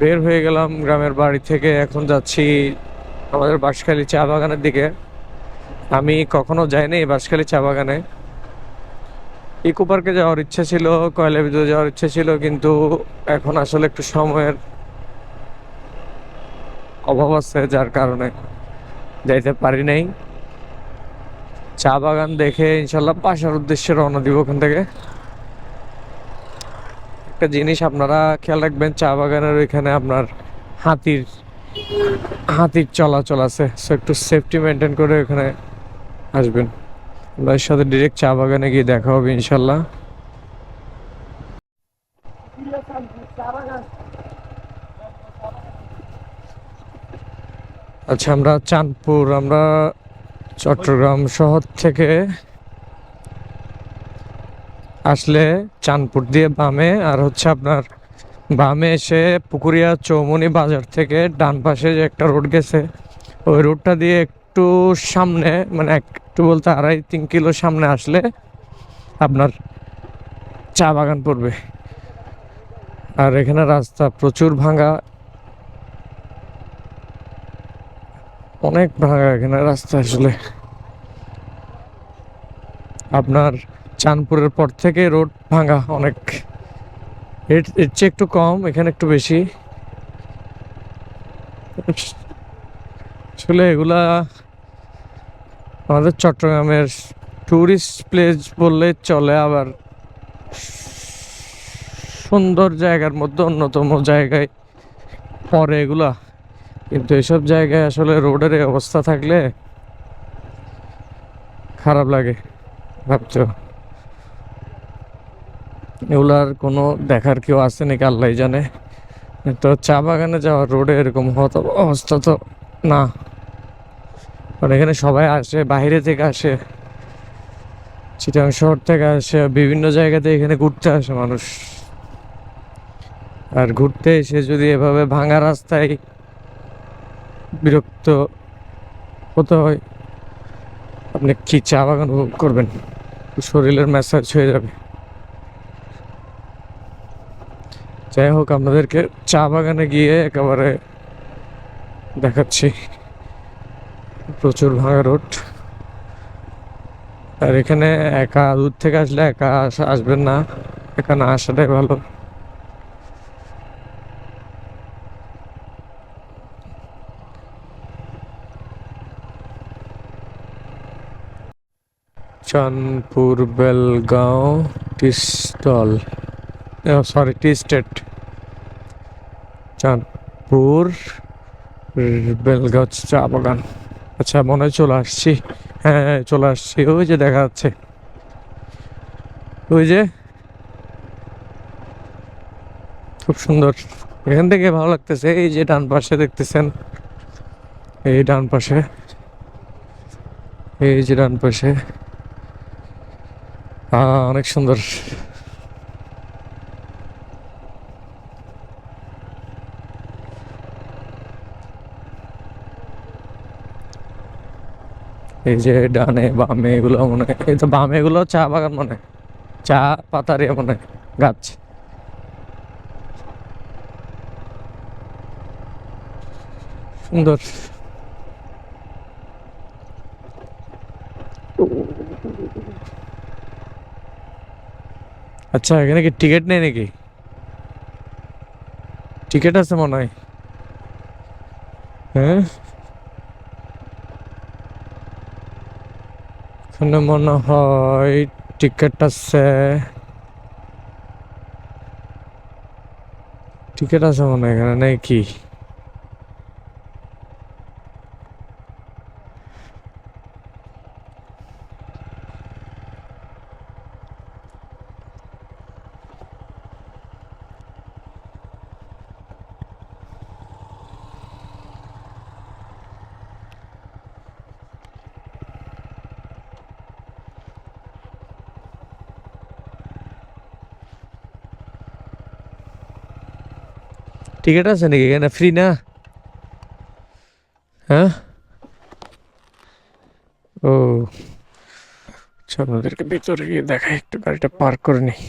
বের হয়ে গেলাম গ্রামের বাড়ি থেকে। এখন যাচ্ছি আমাদের বাঁশখালী চা বাগানের দিকে। আমি কখনো যাইনি বাঁশখালী চা বাগানে। ইকো পার্কে যাওয়ার ইচ্ছা ছিল, কয়লা বিদ্যুৎ যাওয়ার ইচ্ছা ছিল, কিন্তু এখন আসলে একটু সময়ের অভাব আছে, যার কারণে যাইতে পারি নাই। চা বাগান দেখে ইনশাল্লাহ পাশার উদ্দেশ্যে রওনা দিব ওখান থেকে। একটা জিনিস আপনারা খেয়াল রাখবেন, চা বাগানের ওইখানে আপনার হাতির হাতির চলাচল আছে। সো একটু সেফটি মেনটেন করে ওখানে আসবেন। আপনার সাথে ডিরেক্ট চা বাগানে গিয়ে দেখা হবে, ইনশাল্লাহ। আচ্ছা আমরা চাঁদপুর, আমরা চট্টগ্রাম শহর থেকে আসলে চাঁদপুর দিয়ে বামে আর হচ্ছে আপনার বামে এসে পুকুরিয়া চৌমনি বাজার থেকে ডান পাশে যে একটা রোড গেছে, ওই রোডটা দিয়ে একটু সামনে মানে একটু বলতে আড়াই তিন কিলো সামনে আসলে আপনার চা বাগান পড়বে। আর এখানে রাস্তা প্রচুর ভাঙা। অনেক ভাঙা এখানে রাস্তা আসলে। আপনার চাঁদপুরের পর থেকে রোড ভাঙা অনেক। এর এর চেয়ে একটু কম, এখানে একটু বেশি। আসলে এগুলা আমাদের চট্টগ্রামের টুরিস্ট প্লেস বললে চলে, আবার সুন্দর জায়গার মধ্যে অন্যতম জায়গায় পরে এগুলা। কিন্তু এসব জায়গায় আসলে রোডের অবস্থা থাকলে খারাপ লাগে, ভাবছ? এগুলার কোনো দেখার কেউ আছে নাকি? আল্লাহ জানে। তো চা বাগানে যাওয়ার রোডে এরকম হতো অবস্থা তো না। কারণ এখানে সবাই আসে, বাইরে থেকে আসে। চিটাং শহর থেকে আসে, বিভিন্ন জায়গাতে এখানে ঘুরতে আসে মানুষ। আর ঘুরতে এসে যদি এভাবে ভাঙা রাস্তায় বিরক্ত হতে হয়, আপনি কি চা বাগান করবেন? শরীরের ম্যাসাজ হয়ে যাবে। যাই হোক, আপনাদেরকে চা বাগানে গিয়ে একেবারে দেখাচ্ছি। প্রচুর ভাঙা রোড। আর এখানে একা, দূর থেকে আসলে একা আসবেন না। একা না আসাটাই ভালো। Chandpur, Belgaon tea stall sorry tea state Chandpur Belgaon চা বাগান আচ্ছা মনে হয় চলে আসছি। হ্যাঁ হ্যাঁ, চলে আসছি। ওই যে দেখা যাচ্ছে। ওই যে। খুব সুন্দর। এখান থেকে ভালো লাগতেছে। এই যে ডান পাশে দেখতেছেন। এই ডান পাশে। এই যে ডান পাশে। অনেক সুন্দর। এই যে ডানে বামে এগুলো মনে হয়। এই তো বামে এগুলো চা বাগান মনে হয়। চা পাতার ইয়ে মনে হয়, গাছ। সুন্দর। আচ্ছা এখানে কি টিকিট নেই নাকি? টিকিট আছে মনে হয়। হ্যাঁ? এখানে মনে হয় টিকিট আছে। টিকিট আছে মনে হয় এখানে নেই টিকিট আছে নাকি? এখানে ফ্রি না? হ্যাঁ? ও। আচ্ছা আপনাদেরকে ভিতরে গিয়ে দেখাই, একটু গাড়িটা পার্ক করে নিই।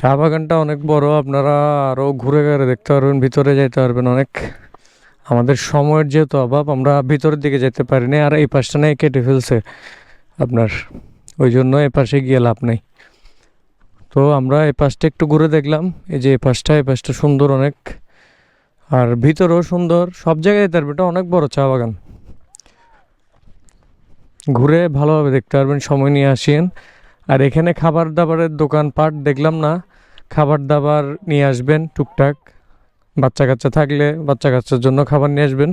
চা বাগানটা অনেক বড়, আপনারা আরও ঘুরে ঘুরে দেখতে পারবেন, ভিতরে যেতে পারবেন অনেক। আমাদের সময়ের যেহেতু অভাব, আমরা ভিতরের দিকে যেতে পারিনি, আর এই পাশটা নেই কেটে ফেলছে আপনার। ওই জন্য এই পাশে গিয়ে লাভ নেই। তো আমরা এই পাশটা একটু ঘুরে দেখলাম, এই যে এই পাশটা এই পাশটা সুন্দর অনেক। আর ভিতরেও সুন্দর, সব জায়গায় যেতে পারবেন, এটা অনেক বড় চা বাগান ঘুরে ভালোভাবে দেখতে পারবেন, সময় নিয়ে আসেন। আর এখানে খাবার দাবারের দোকানপাট দেখলাম না খাবার দাবার নিয়ে আসবেন টুকটাক। বাচ্চা কাচ্চা থাকলে বাচ্চা কাচ্চার জন্য খাবার নিয়ে আসবেন।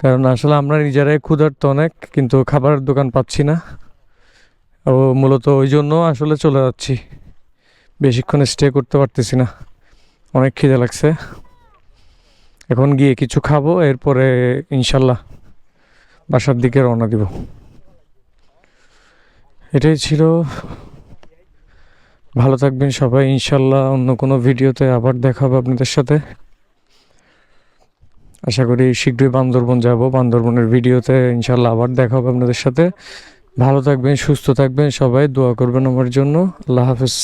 কারণ আসলে আমরা নিজেরাই ক্ষুধার্ত অনেক, কিন্তু খাবারের দোকান পাচ্ছি না। ও মূলত ওই জন্য আসলে চলে যাচ্ছি। বেশিক্ষণ স্টে করতে পারতেছি না। অনেক খিদে লাগছে। এখন গিয়ে কিছু খাব, এরপরে ইনশাল্লাহ বাসার দিকে রওনা দিব। এটাই ছিল ভালো থাকবেন সবাই, ইনশাল্লাহ অন্য কোনো ভিডিওতে আবার দেখা হবে আপনাদের সাথে। আশা করি শীঘ্রই বান্দরবন যাব, বান্দরবনের ভিডিওতে ইনশাল্লাহ আবার দেখা হবে আপনাদের সাথে। ভালো থাকবেন, সুস্থ থাকবেন সবাই, দোয়া করবেন আমার জন্য। আল্লাহ হাফেজ।